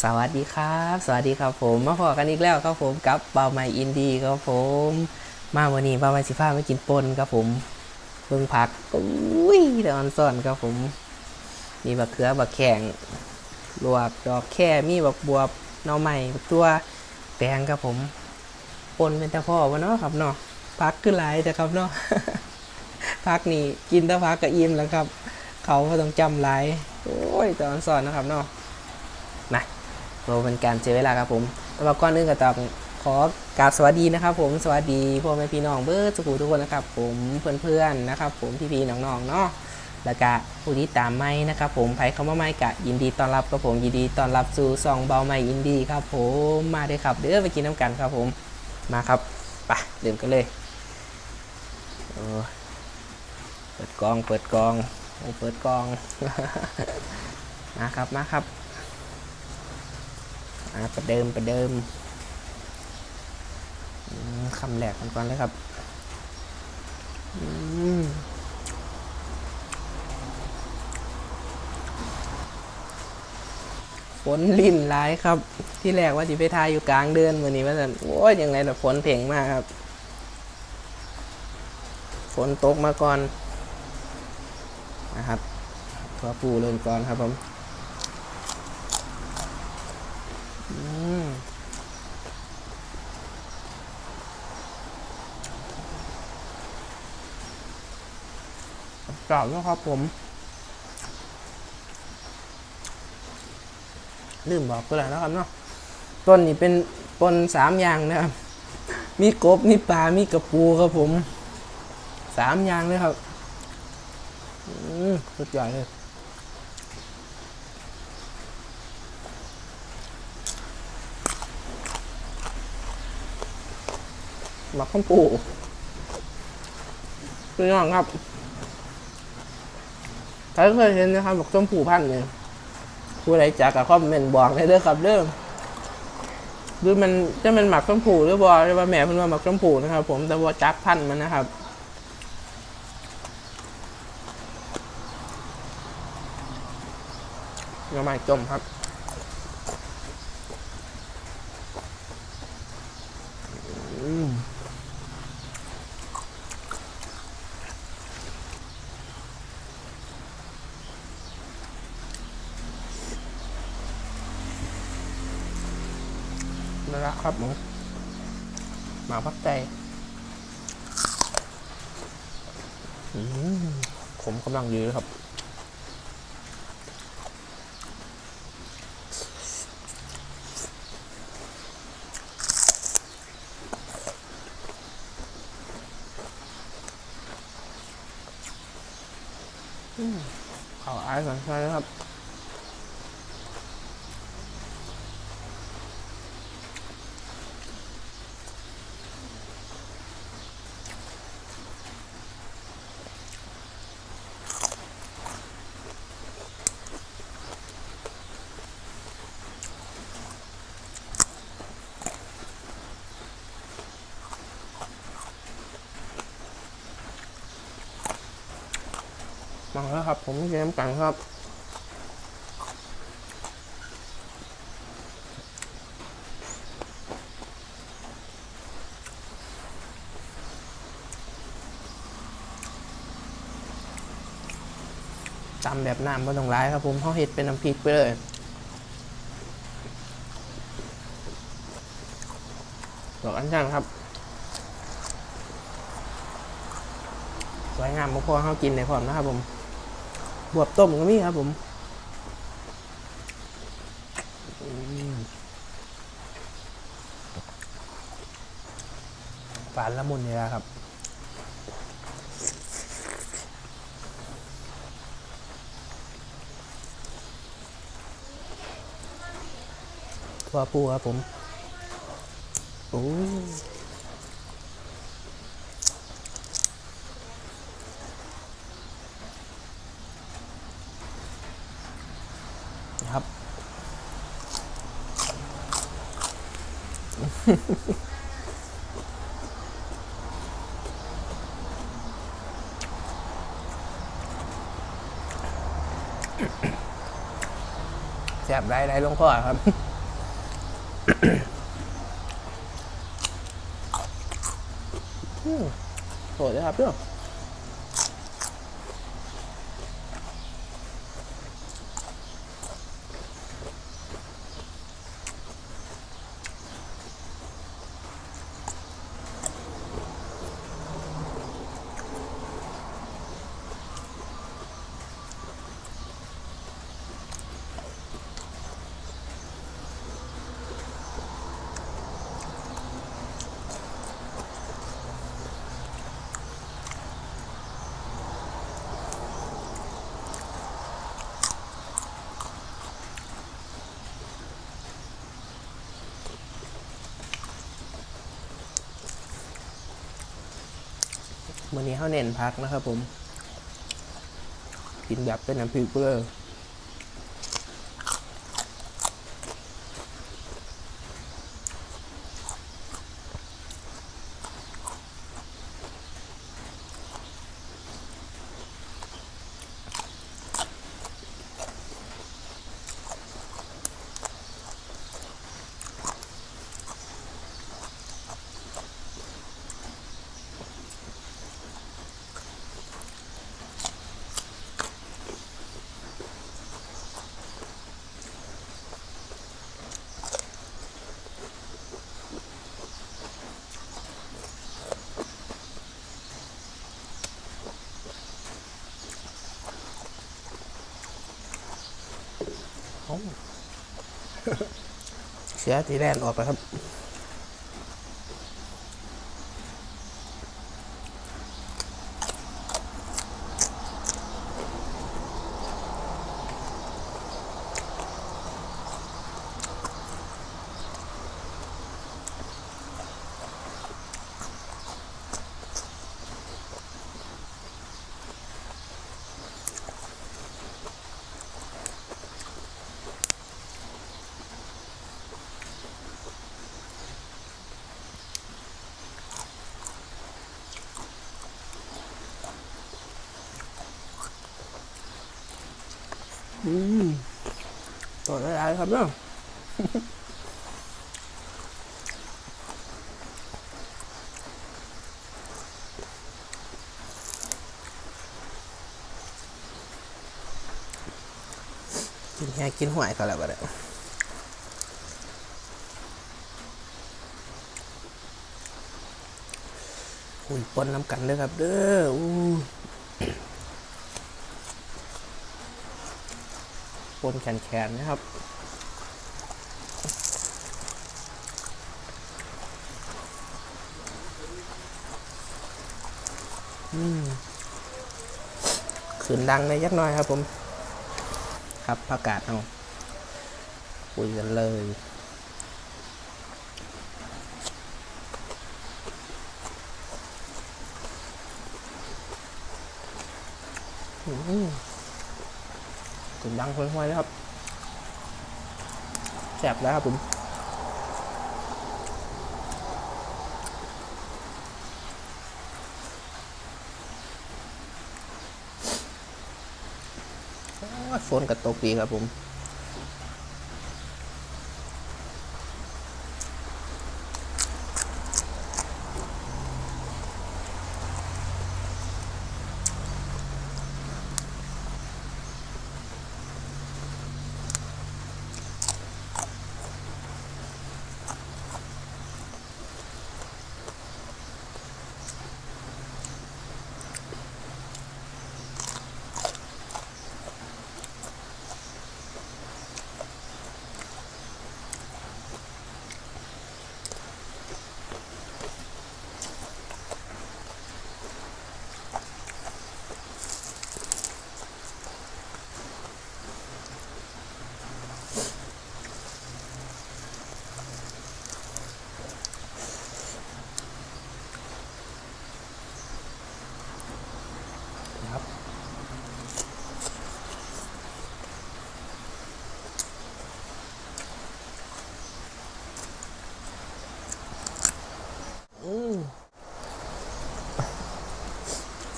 สวัสดีครับ สวัสดีครับผม มาพอกันอีกแล้วครับผมกับเบาไม้อินดี้ครับผม มาวันนี้เบาไม้สิฟ้าไมากินปนครับผมเบิ่งผักอุ้ยเดอนซ่อนครับผม มีบักเขือบักแข่งลวกดอกแค่มีบักบวบหน่อไม้บักตัวแตงครับผมปนเป็นตะพ่อวะเนาะครับเนาะพักขึ้นหลายแต่ครับเนาะพักนี่กินตะพักก็อิ่มแล้วครับ เขาก็ต้องจำหลายโอ้ยตอนสอนนะครับเนาะนะ โปรเป็นการเจอเวลาครับผมแต่ว่าก่อนอื่นก็ต้องขอกราบสวัสดีนะครับ ผมสวัสดีพ่อแม่พี่น้องเบิร์ดสุขุทุกคนนะครับ ผมเพื่อนๆนะครับ ผมพี่ๆน้องๆเนาะแล้วก็ผู้ที่ตามไม่นะครับ ผมใครเข้ามาไม่กะยินดีต้อนรับครับผมยินดีต้อนรับสู่ซองเบาไม่อินดีครับ ผมมาเลยครับเด้อไปกินน้ำกันครับผมมาครับไปเริ่มกันเลยเปิดกองเปิดกองโอ้เปิดกองมาครับมาครับ อ่าประเดิมประเดิมคำแรกกันก่อนเลยครับฝนลิ่นร้ายครับ ที่แรกว่าที่ไปทายอยู่กลางเดือนวันนี้ว่าจะโอ้ยยังไงแต่ฝนเพ่งมากครับ ฝนตกมาก่อนนะครับตัวปูเริ่มก่อนครับผม กรอบนะครับผมลืมบอกก็แล้วนะครับเนาะต้นนี้เป็นต้นสามอย่างนะครับ มีกบ มีปลา มีกระปูครับผมสามอย่างเลยครับอืมสุดยอดเลยหมักข้าวปูพี่น้องครับ ใครเคยเห็นนะครับหมักต้มผูพันธุ์เนี่ยผู้ใดจักกับคอมเมนต์บอกได้เด้อครับเด้อหรือมันจะเป็นหมักต้มผูหรือบอหรือว่าแม่เพิ่นว่าหมักต้มผูนะครับ ผมแต่ว่าจักพันธุ์มันนะครับหน่อไม้จมครับ อืม นั่นละครับผมหมาพักใจอืมขมกำลังดีเลยครับเขาอายสันใช่ครับ มาแล้วครับ ผมเกมกันครับตำแบบน้ำไม่ต้องร้ายครับผมเขาเห็ดเป็นน้ำพริกไปเลยดอกอัญชันครับ สวยงามพอเขากินในพร้อมนะครับผม บวบต้มก็มีครับผมฝานละมุนนี่แหละครับทั่วปูครับผมโอ้ยครับ แซ่บได้ได้ลงคอครับโหดเลยครับเพื่อน วันนี้เขาเน้นพักนะครับผม กินแบบเป็นน้ำพริกเปลือ เสียทีแรกออกไปครับ อืมต่อได้ไรครับเนาะกินแค่กินหวยก็แล้วบัดนี้อุ้ยปนน้ำกันเลยครับเด้อ ปนแขนๆนะครับอืมขืนดังในยักหน่อยครับผม ครับประกาศเอาคุยกันเลย อืมกึ่ง ดังค่อยๆเลยครับแสบแล้วครับผมโอ้ยฝนกระตกดีครับผม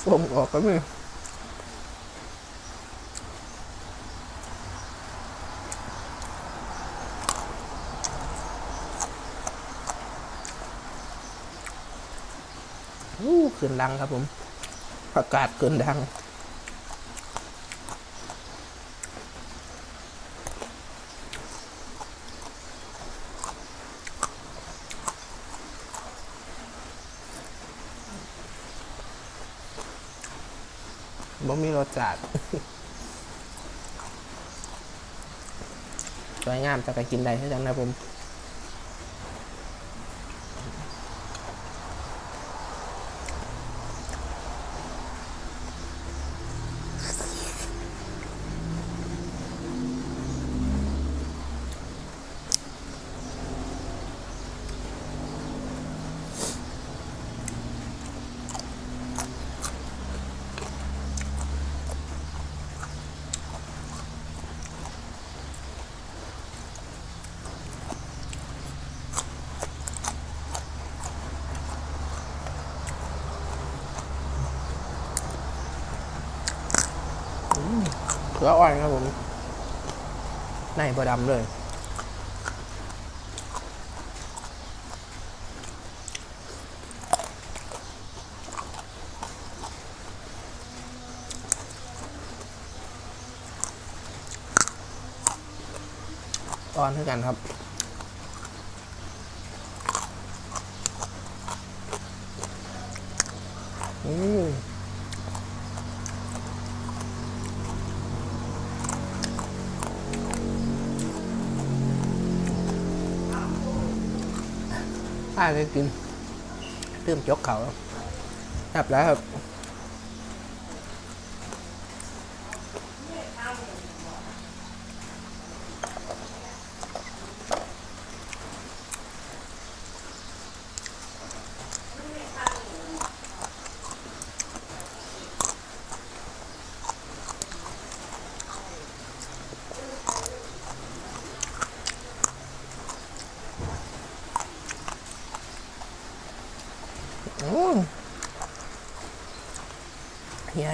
ส้มออกก็ไม่ขึ้นดังครับผม ประกาศขึ้นดัง บ่มีรสจัดสวยงามจะไปกินได้เท่ากังนะผม เขืออ่อนครับผมในบดำเลยอ่อนเท่ากันครับอืม ป้าก็กินเริ่มจกเขาครับแล้วครับ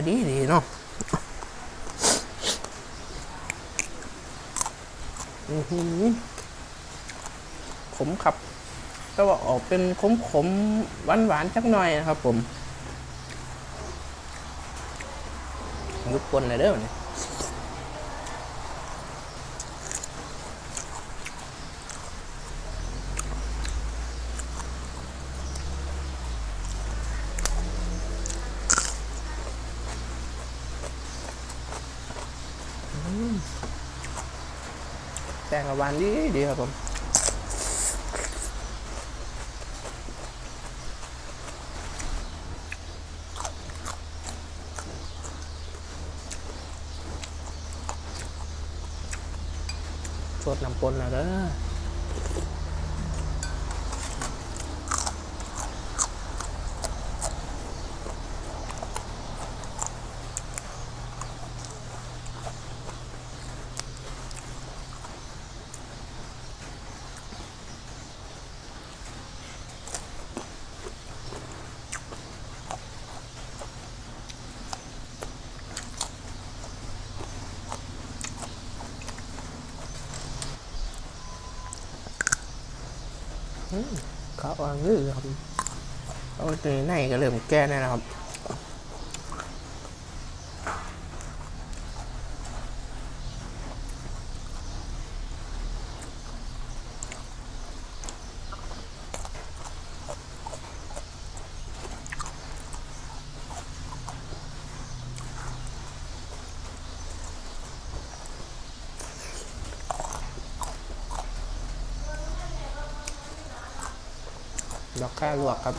ดีดีเนาะขมครับก็ว่าออกเป็นขมขมหวานหวานสักหน่อยนะครับผมยุบคนเลยเด้อเนี่ยแต่ง กับหวานดีดีครับผมสดน้ำปนนะเด้อ เขาอ่างื้อครับ โอาตัวในก็เริ่มแก้แน่นะครับ ดอกแค่ลวกครับ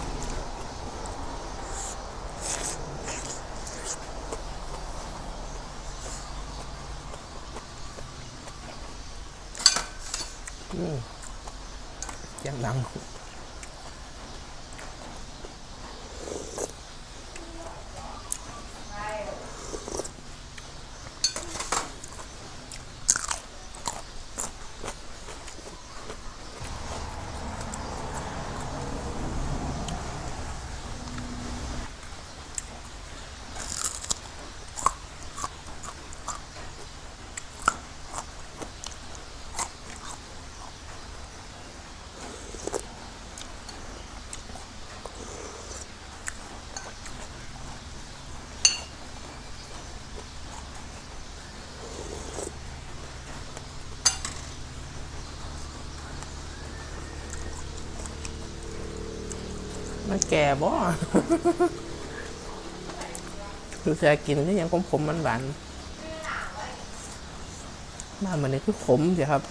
อืมยังดัง มันแก่บ่คือแค่กินก็ยังขมขมมันหวานมาเหมือนนี้คือขมสิครับ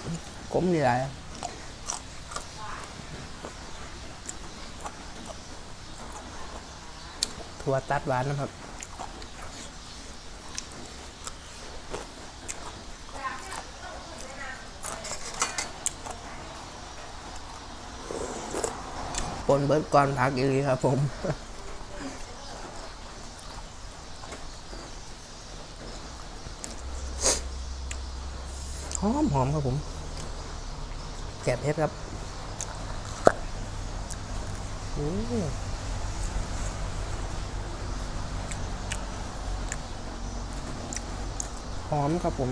ขมดีไรถั่วตัดหวานนะครับ นเบิร์ดก่อนพักอีกครับผมหอมหอมครับผมแกะเพชรครับโอ้หอมครับผม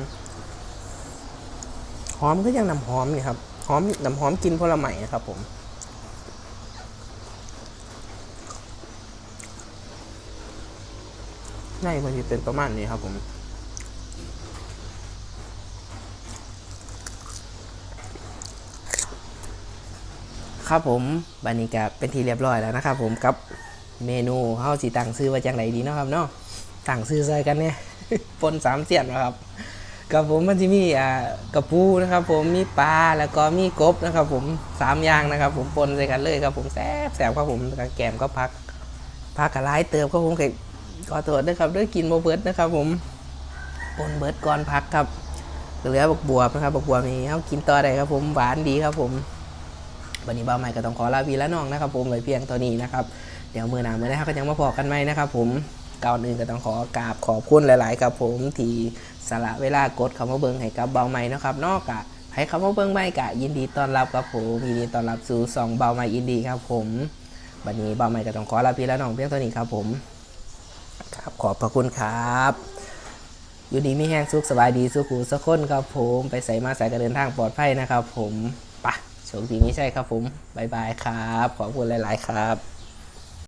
หอมก็ยังนำหอมนี่ครับ หอมนำหอมกินผลไม้นะครับผม ในมันจะเป็นประมาณนี้ครับผมครับผมบันนี้ก็เป็นทีเรียบร้อยแล้วนะครับผมกับเมนูเฮาสิตั้งซื้อไว้จังไรดีเนาะครับเนาะตั้งซื้อใส่กันเนี่ยปนสามเสียนนะครับกับผมมันจะมีอ่ากระปูนะครับ ผมมีปลาแล้วก็มีกบนะครับ ผมสามอย่างนะครับ ผมปนใส่กันเลยครับผมแซ่บแซ่บครับผมแล้วก็แกมก็พักพักกระไรเติมครับผมเก ขอโทษนะครับด้วยกินโมเบิร์ดนะครับ ผมปนเบิร์ดก่อนพักครับเหลือบักบัวนะครับบักบัวมีเฮากินต่อได้ครับ ผมหวานดีครับ ผมวันนี้บ้าใหม่ก็ต้องขอลาพีและน้องนะครับ ผมไว้เพียงเท่านี้นะครับเดี๋ยวมือหนามือหน้าก็ยังมาพอกันไหมนะครับผมก่อนอื่นก็ต้องขอกราบขอบคุณหลาย ๆ ครับ ผมที่สละเวลากดคำว่าเบิ้งให้กับเบาใหม่นะครับ นอกกะให้คำว่าเบิ้งใหม่กะยินดีต้อนรับครับผมยินดีต้อนรับสู่สองเบาใหม่อินดีครับ ผมวันนี้เบาใหม่ก็ต้องขอลาพี่และน้องเพียงเท่านี้ครับผม ครับขอบพระคุณครับ อยู่ดีมีแห้งสุขสบายดีสุขูสักคนครับผมไปใส่มาใส่กระเดินทางปลอดภัยนะครับ ผมปะโชคดีไม่ใช่ครับผมบายบายครับ ขอบคุณหลาย ๆ ครับ